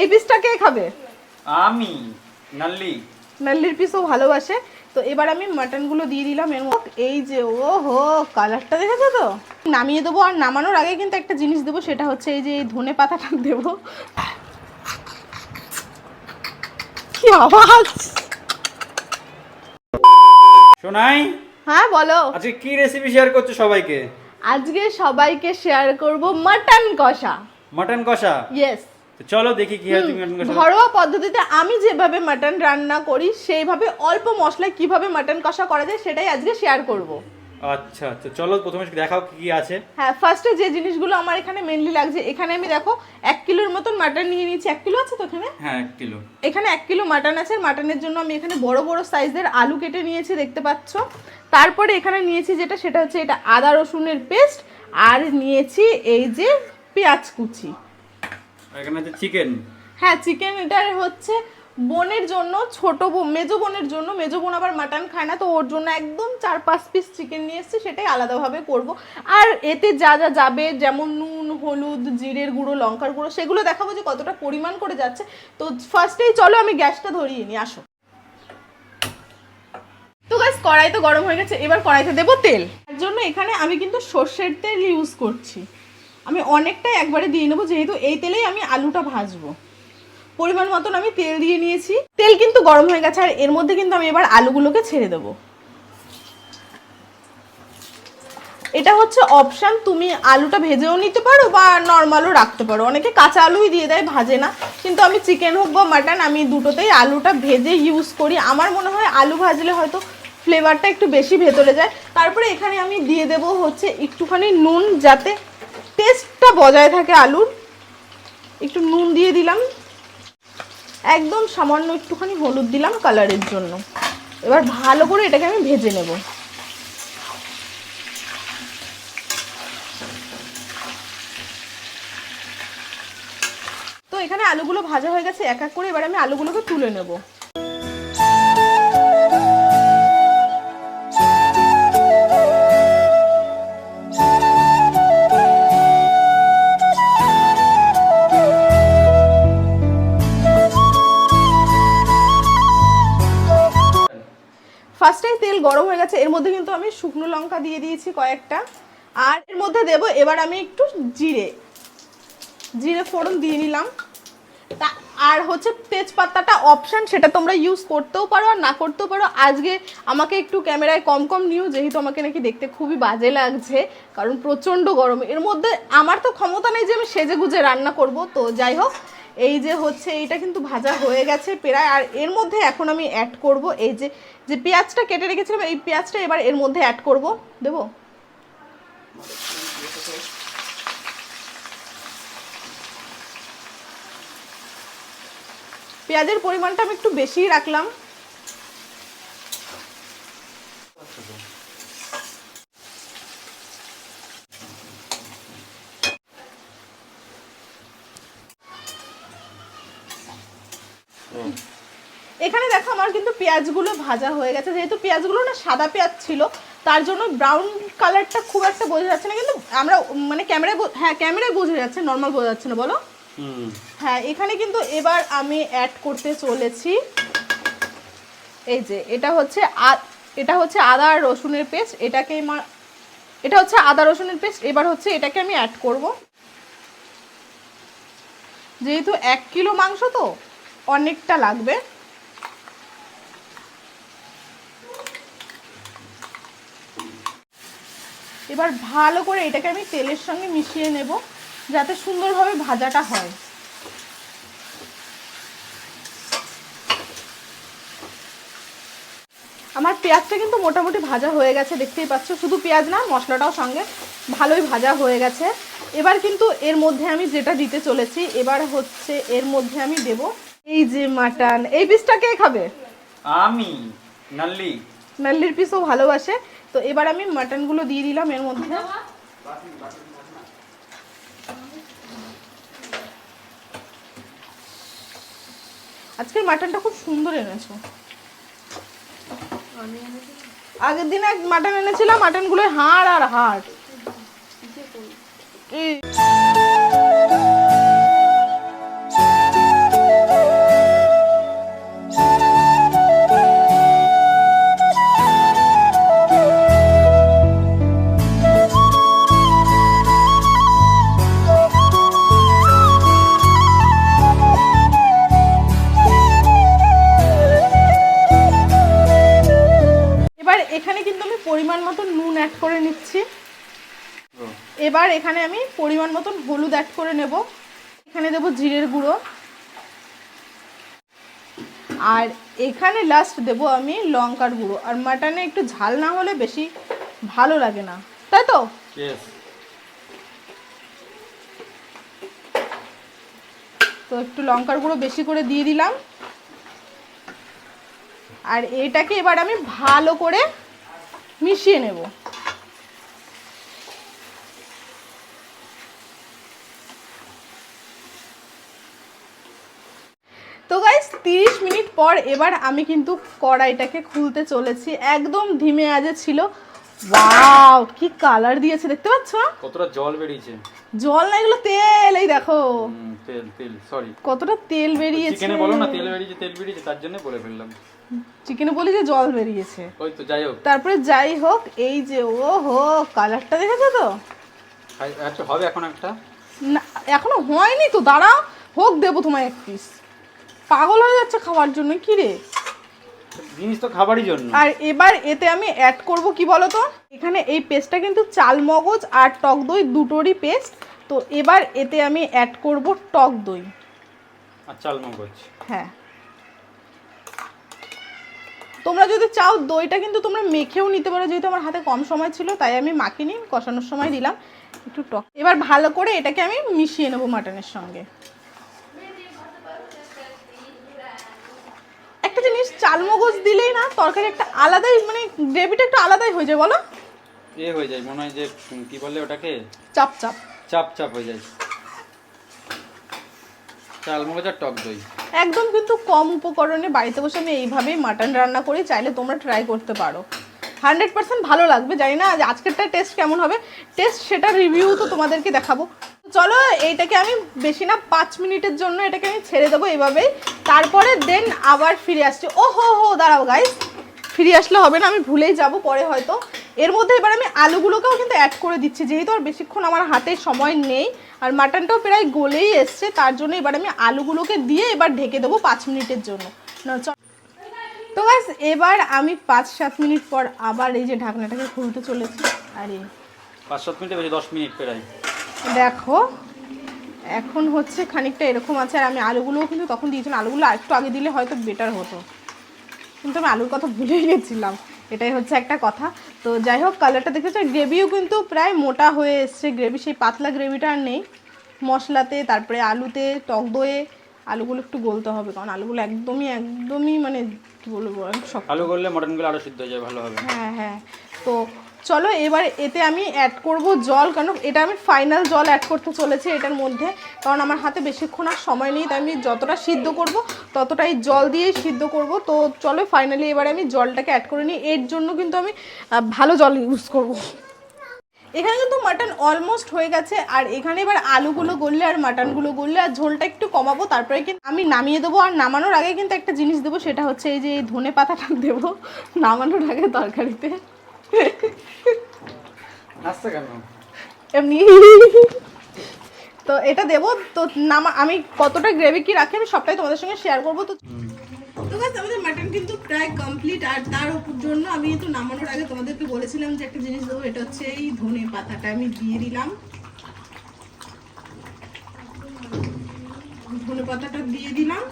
এই পিসটা কে খাবে? আমি নাল্লি। নাল্লির পিসও ভালোবাসে। তো এবার আমি মাটনগুলো দিয়ে দিলাম। এর মধ্যে এই যে ও হো কালারটা দেখেছ তো? নামিয়ে দেবো আর নামানোর আগে কিন্তু একটা জিনিস দেবো সেটা হচ্ছে এই যে এই ধনে পাতাটা দেবো। কি আওয়াজ? শোনাই হ্যাঁ বলো। আজকে কি রেসিপি শেয়ার করছ সবাইকে? আজকে সবাইকে শেয়ার করব মাটন কষা। মটন কষা? ইয়েস তো চলো দেখি কি হয় তুমি ঘরোয়া পদ্ধতিতে আমি যেভাবে মাটন রান্না করি সেইভাবে অল্প মশলায় কীভাবে মাটন কষা করা যায় সেটাই আজকে শেয়ার করব। আচ্ছা আচ্ছা চলো প্রথমে দেখাও কি কি আছে। হ্যাঁ ফার্স্টে যে জিনিসগুলো আমার এখানে মেনলি লাগছে এখানে আমি দেখো এক কিলোর মতন মাটন নিয়ে নিয়েছি। এক কিলো আছে তো এখানে? হ্যাঁ এক কিলো। এখানে এক কিলো মাটন আছে। মাটনের জন্য আমি এখানে বড় বড় সাইজের আলু কেটে নিয়েছি দেখতে পাচ্ছ। তারপরে এখানে নিয়েছি যেটা সেটা হচ্ছে এটা আদা রসুনের পেস্ট আর নিয়েছি এই যে পেঁয়াজ কুচি। এখানে আছে চিকেন হ্যাঁ চিকেন এটার হচ্ছে বোনের জন্য ছোট বোন, মেজো বোনের জন্য। মেজো বোন আবার মাটন খায় না, তো ওর জন্য একদম চার পাঁচ পিস চিকেন নিয়ে এসেছি, সেটাই আলাদাভাবে করব। আর এতে যা যা যাবে, যেমন নুন, হলুদ, জিরের গুঁড়ো, লঙ্কার গুঁড়ো, সেগুলো দেখাবো যে কতটা পরিমাণ করে যাচ্ছে। তো ফার্স্টেই চলো আমি গ্যাসটা ধরিয়ে নিই, আসো। তো গাছ কড়াই তো গরম হয়ে গেছে, এবার কড়াইতে দেবো তেল। তার জন্য এখানে আমি কিন্তু সর্ষের তেল ইউজ করছি। আমি অনেকটাই একবারে দিয়ে নেব, যেহেতু এই তেলেই আমি আলুটা ভাজবো। পরিমাণ মতন আমি তেল দিয়ে নিয়েছি। তেল কিন্তু গরম হয়ে গেছে, আর এর মধ্যে কিন্তু আমি এবার আলুগুলোকে ছেড়ে দেবো। এটা হচ্ছে অপশান তুমি আলুটা ভেজেও নিতে পারো বা নর্মালও রাখতে পারো। অনেকে কাঁচা আলুই দিয়ে দেয়, ভাজে না। কিন্তু আমি চিকেন হোক বা মাটন আমি দুটোতেই আলুটা ভেজে ইউজ করি। আমার মনে হয় আলু ভাজলে হয়তো ফ্লেভারটা একটু বেশি ভেতরে যায়। তারপরে এখানে আমি দিয়ে দেবো হচ্ছে একটুখানি নুন, যাতে টেস্টটা বজায় থাকে আলুর। একটু নুন দিয়ে দিলাম। একদম সামান্য একটুখানি হলুদ দিলাম কালারের জন্য। এবার ভালো করে এটাকে আমি ভেজে নেব। তো এখানে আলুগুলো ভাজা হয়ে গেছে, এক এক করে এবার আমি আলুগুলোকে তুলে নেব। ফার্স্টেই তেল গরম হয়ে গেছে, এর মধ্যে কিন্তু আমি শুকনো লঙ্কা দিয়ে দিয়েছি কয়েকটা। আর এর মধ্যে দেব, এবার আমি একটু জিরে। জিরে ফোড়ন দিয়ে নিলাম। তা, আর হচ্ছে তেজপাতাটা অপশান সেটা তোমরা ইউজ করতেও পারো আর না করতেও পারো। আজকে আমাকে একটু ক্যামেরায় কম কম নিও, যেহেতু আমাকে নাকি দেখতে খুবই বাজে লাগছে, কারণ প্রচণ্ড গরম। এর মধ্যে আমার তো ক্ষমতা নেই যে আমি সেজে গুজে রান্না করব, তো যাই হোক এই যে হচ্ছে, এইটা কিন্তু ভাজা হয়ে গেছে প্রায়। আর এর মধ্যে এখন আমি অ্যাড করব এই যে যে পেঁয়াজটা কেটে রেখেছিলাম, এই পেঁয়াজটা এবার এর মধ্যে অ্যাড করব। দেব? পেঁয়াজের পরিমাণটা আমি একটু বেশিই রাখলাম। এখানে দেখো আমার কিন্তু পেঁয়াজগুলো ভাজা হয়ে গেছে। যেহেতু পেঁয়াজগুলো না সাদা পেঁয়াজ ছিল তার জন্য ব্রাউন কালারটা খুব একটা বোঝা যাচ্ছে না। কিন্তু আমরা মানে ক্যামেরায় হ্যাঁ ক্যামেরায় বোঝা যাচ্ছে নর্মাল বোঝা যাচ্ছে না বলো। হ্যাঁ এখানে কিন্তু এবার আমি অ্যাড করতে চলেছি। এই যে এটা হচ্ছে এটা হচ্ছে আদা আর রসুনের পেস্ট এটাকে এটা হচ্ছে আদা রসুনের পেস্ট এবার হচ্ছে এটাকে আমি অ্যাড করব। যেহেতু এক কিলো মাংস তো অনেকটা লাগবে। এবার ভালো করে এটাকে আমি তেলের সঙ্গে মিশিয়ে নেব, যাতে সুন্দরভাবে ভাজাটা হয়। আমার পেঁয়াজটা কিন্তু মোটামুটি ভাজা হয়ে গেছে, দেখতেই পাচ্ছ। শুধু পেঁয়াজ না, মশলাটাও সঙ্গে ভালোই ভাজা হয়ে গেছে। এবার কিন্তু এর মধ্যে আমি যেটা দিতে চলেছি, এবার হচ্ছে এর মধ্যে আমি দেব এই যে মাটন এই পিসটা কে খাবে? আমি নাল্লি। নাল্লির পিসও ভালোবাসে। তো এবার আমি মাটনগুলো দিয়ে দিলাম এর মধ্যে। আজকের মাটনটা খুব সুন্দর এনেছো। আগের দিন এক মাটন এনেছিলাম মাটনগুলোর হাড় আর হাড়। করে নিচ্ছি। এবার এখানে আমি পরিমাণ মতন হলুদ অ্যাড করে নেব। এখানে দেবো জিরের গুঁড়ো। আর এখানে লাস্ট দেব আমি লঙ্কার গুঁড়ো। আর মাটনে একটু ঝাল না হলে বেশি ভালো লাগে না। তাই তো? তো একটু লঙ্কার গুঁড়ো বেশি করে দিয়ে দিলাম। আর এটাকে এবার আমি ভালো করে মিশিয়ে নেব তো গাইস তিরিশ মিনিট পর এবার আমি কিন্তু কড়াইটাকে খুলতে চলেছি। একদম ধিমে আজে ছিল। ওয়াও কি কালার দিয়েছে দেখতে পাচ্ছ? কতটা জল বেরিয়েছে। জল না এগুলো তেল এই দেখো। তেল তেল সরি কতটা তেল বেরিয়েছে। চিকেনে বলো না তেল বেরিয়েছে তেল বেরিয়েছে তার জন্য বলে ফেললাম। চিকেনে বলি যে জল বেরিয়েছে। ওই তো যাই হোক। তারপরে যাই হোক এই যে ও হো কালারটা দেখেছ তো? আচ্ছা হবে এখন একটা? না এখনও হয়নি তো দাঁড়াও। হোক দেবো তোমায় এক পিস পাগল হয়ে যাচ্ছে খাওয়ার জন্য কি রে? জিনিস তো খাবারই জন্য। আর এবার এতে আমি অ্যাড করব কি বলো তো এখানে এই পেস্টটা কিন্তু চাল মগজ আর টক দই দুটোরই পেস্ট তো এবার এতে আমি অ্যাড করব টক দই। আর চাল মগজ। হ্যাঁ। তোমরা যদি চাও দইটা কিন্তু তোমরা মেখেও নিতে পারো যেহেতু আমার হাতে কম সময় ছিল তাই আমি মাখিনি কষানোর সময় দিলাম। একটু টক এবার ভালো করে এটাকে আমি মিশিয়ে নেব মাটনের সঙ্গে। জিনিস চালমগজ দিলেই না তরকারি একটা আলাদাই মানে গ্রেভিটা একটু আলাদাই হয়ে যায় বলো। এ হয়ে যায় মনে হয় যে কি বলে ওটাকে? চাপ চাপ। চাপ চাপ হয়ে যায়। চাল মগজ আর টক দই। একদম কিন্তু কম উপকরণে বাড়িতে বসে আমি এইভাবেই মাটন রান্না করি চাইলে তোমরা ট্রাই করতে পারো। হান্ড্রেড পার্সেন্ট ভালো লাগবে জানি না আজকেরটা টেস্ট কেমন হবে। টেস্ট সেটা রিভিউ তো তোমাদেরকে দেখাবো। চলো, এইটাকে আমি বেশি না, পাঁচ মিনিটের জন্য এটাকে আমি ছেড়ে দেবো এইভাবেই তারপরে দেন আবার ফিরে আসছি। ও হো হো দাঁড়াও গাইস ফিরে আসলে হবে না, আমি ভুলেই যাব পরে হয়তো। এর মধ্যে এবার আমি আলুগুলোকেও কিন্তু অ্যাড করে দিচ্ছি, যেহেতু আর বেশিক্ষণ আমার হাতে সময় নেই। আর মাটনটাও প্রায় গলেই এসছে, তার জন্য এবার আমি আলুগুলোকে দিয়ে এবার ঢেকে দেবো পাঁচ মিনিটের জন্য। তো গাইস এবার আমি পাঁচ, সাত মিনিট পর আবার এই যে ঢাকনাটাকে খুলতে চলেছি। আরে। পাঁচ, সাত মিনিটে দশ মিনিট প্রায়। দেখো এখন হচ্ছে খানিকটা এরকম আছে আর আমি আলুগুলোও কিন্তু তখন দিয়েছিলাম। আলুগুলো আরেকটু আগে দিলে হয়তো বেটার হতো। কিন্তু আমি আলুর কথা ভুলেই গেছিলাম। এটাই হচ্ছে একটা কথা। তো যাই হোক কালারটা দেখেছ? গ্রেভিও কিন্তু প্রায় মোটা হয়ে এসছে। গ্রেভি সেই পাতলা গ্রেভিটা আর নেই। মশলাতে তারপরে আলুতে টক দইয়ে আলুগুলো একটু গলতে হবে কারণ আলুগুলো একদমই একদমই মানে কি বলব শক্ত। আলু করলে মটনগুলো আরও সিদ্ধ হয়ে যায় ভালো হবে। হ্যাঁ হ্যাঁ। তো চলো এবার এতে আমি অ্যাড করব জল, কারণ এটা আমি ফাইনাল জল অ্যাড করতে চলেছি এটার মধ্যে, কারণ আমার হাতে বেশিক্ষণ আর সময় নেই, তাই আমি যতটা সিদ্ধ করব ততটাই জল দিয়েই সিদ্ধ করব। তো চলো ফাইনালি এবারে আমি জলটাকে অ্যাড করে নিই, এর জন্য কিন্তু আমি ভালো জল ইউজ করব। এখানে কিন্তু মাটন অলমোস্ট হয়ে গেছে, আর এখানে এবার আলুগুলো গললে আর মাটনগুলো গললে, আর ঝোলটা একটু কমাবো, তারপরে কিন্তু আমি নামিয়ে দেবো, আর নামানোর আগে কিন্তু একটা জিনিস দেবো, সেটা হচ্ছে এই যে ধনে পাতাটা দেবো, নামানোর আগে তরকারিতে। আসছে কেন? এমনি। তো এটা দেবো তো নামা আমি কতটা গ্রেভি কি রাখি আমি সবটাই তোমাদের সঙ্গে শেয়ার করব তো তো গাছ আমাদের মাটন কিন্তু প্রায় কমপ্লিট আর তার উপর জন্য আমি তো নামানোর আগে তোমাদেরকে বলেছিলাম যে একটা জিনিস দেবো এটা হচ্ছে এই ধনে পাতাটা আমি দিয়ে দিলাম। ধনে পাতাটা দিয়ে দিলাম।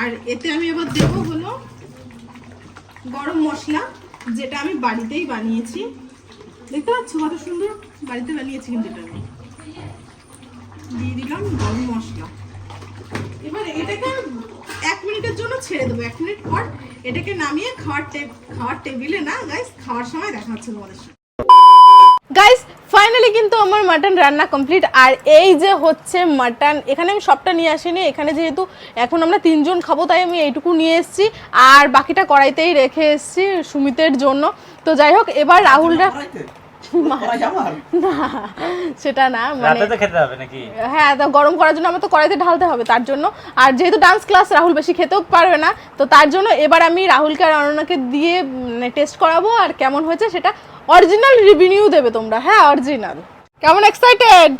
আর এতে আমি এবার দেবো হলো গরম মশলা। যেটা আমি বাড়িতেই বানিয়েছি। দেখতে পাচ্ছ কত সুন্দর? বাড়িতে বানিয়েছি কিন্তু এটা আমি। দিয়ে দিলাম গরম মশলা। এবার এটাকে এক মিনিটের জন্য ছেড়ে দেবো। এক মিনিট পর এটাকে নামিয়ে খাওয়ার খাওয়ার টেবিলে না গাইস খাওয়ার সময় দেখা হচ্ছে তোমাদের সাথে গাইস ফাইনালি কিন্তু আমার মাটন রান্না কমপ্লিট আর এই যে হচ্ছে মাটন এখানে আমি সবটা নিয়ে আসিনি। এখানে যেহেতু এখন আমরা তিনজন খাব তাই আমি এইটুকু নিয়ে এসেছি। আর বাকিটা কড়াইতেই রেখে এসেছি সুমিতের জন্য। তো যাই হোক এবার রাহুলরা না সেটা না মানে তো খেতে হবে নাকি? হ্যাঁ তা গরম করার জন্য আমার তো কড়াইতে ঢালতে হবে তার জন্য। আর যেহেতু ডান্স ক্লাস রাহুল বেশি খেতেও পারবে না। তো তার জন্য এবার আমি রাহুলকে আর অননাকে দিয়ে টেস্ট করাবো আর কেমন হয়েছে সেটা অরিজিনাল রিভিনিউ দেবে তোমরা। হ্যাঁ অরিজিনাল কেমন এক্সাইটেড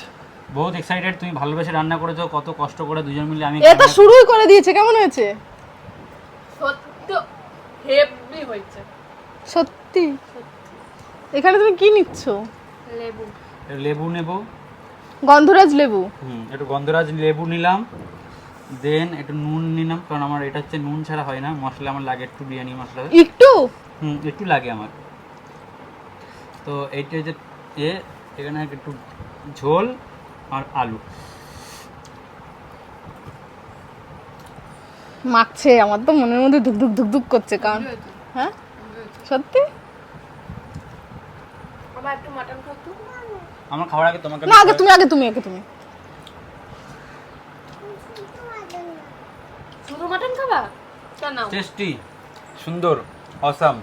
বহুত এক্সাইটেড তুমি ভালোবেসে রান্না করেছ কত কষ্ট করে দুজন মিলে আমি এ তো শুরুই করে দিয়েছে কেমন হয়েছে? সত্য হেভি হয়েছে। সত্যি? এখানে তুমি কি নিচ্ছ? লেবু। একটু লেবু নেব। গন্ধরাজ লেবু। হুম একটু গন্ধরাজ লেবু নিলাম দেন একটু নুন নিলাম কারণ আমার এটা হচ্ছে নুন ছাড়া হয় না মশলা আমার লাগে একটু বিরিয়ানি মশলা। একটু? হুম একটু লাগে আমার। তো এইটা যে এ এখানে একটু ঝোল আর আলু। মাখছে আমার তো মনের মধ্যে ধুক ধুক ধুক ধুক করছে কারণ হ্যাঁ? সত্যি? আমার একটু মাটন খাও তো। আমার খাওয়ার আগে তোমাকে না আগে তুমি আগে তুমি আগে তুমি। শুধু মাটন খাবা? কেন? টেস্টি সুন্দর অসাম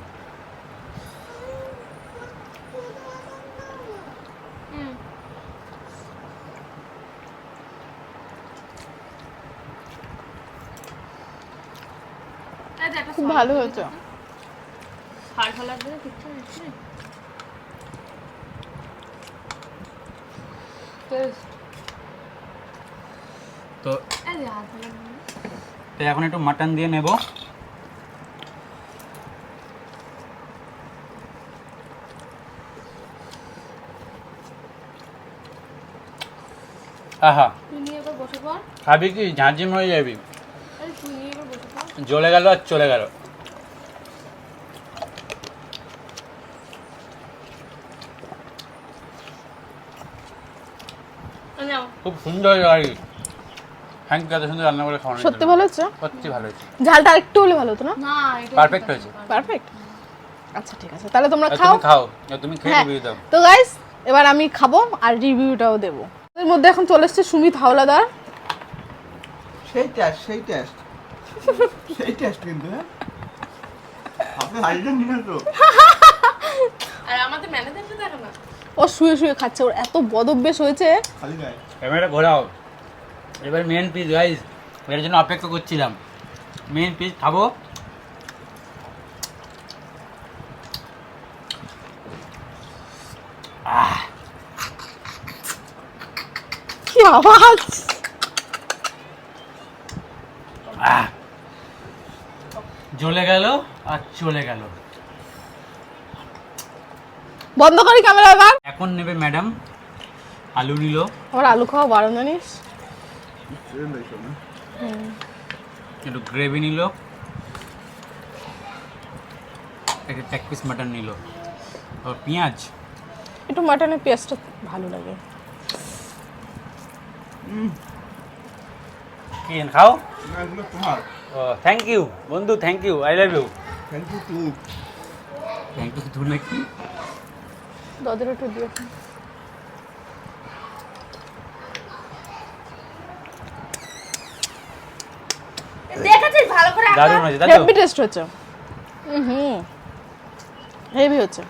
হুম এই যে একটা খুব ভালো হয়েছে। তো। তো এখন একটু মাটন দিয়ে নেব। আহা। তুই নিয়ে এবার বসে পড়। খাবি কি? ঝাঁঝিম হয়ে যাবি এই তুই নিয়ে এবার বসে পড় জ্বলে গেল আর চলে গেল। খুব সুন্দর গাড়ি থ্যাংক ইউ এত সুন্দর রান্না করে খাওয়ানো সত্যি ভালো হচ্ছে সত্যি ভালো হয়েছে। ঝালটা একটু হলে ভালো হতো না? না এটা Perfect হয়েছে। পারফেক্ট আচ্ছা ঠিক আছে। তাহলে তোমরা খাও। খাও। তুমি খেয়ে হ্যাঁ। রিভিউ দাও। তো গাইস এবার আমি খাব আর রিভিউটাও দেবো। এর মধ্যে এখন চলে এসছে সুমিত হাওলাদার। সেই টেস্ট সেই টেস্ট সেই টেস্ট কিন্তু হ্যাঁ? আপনি নিলেন তো। আর আমাদের ম্যানেজারটা দেখো না। ও শুয়ে শুয়ে খাচ্ছে ওর এত বদ হয়েছে। খালি গায়ে। ক্যামেরাটা ঘোরাও। এবার মেন পিস গাইস এর জন্য অপেক্ষা করছিলাম। মেন পিস খাব? আহ। কি আওয়াজ? আহ। জ্বলে গেল আর চলে গেল। বন্ধ করি ক্যামেরা এবার। এখন নেবে ম্যাডাম আলু নিল। আমার আলু খাওয়া বারণ জানিস একটু গ্রেভি নিল। একটা এক পিস মাটন নিল। আর পেঁয়াজ? একটু মাটনের পেঁয়াজটা ভালো লাগে। কি খাও তোমার। ও থ্যাংক ইউ বন্ধু thank you I love you thank you too thank you তুই নাকি? দদের একটু করে দারুণ হয়েছে তো? হেভি টেস্ট হচ্ছে হুম হেভি হচ্ছে।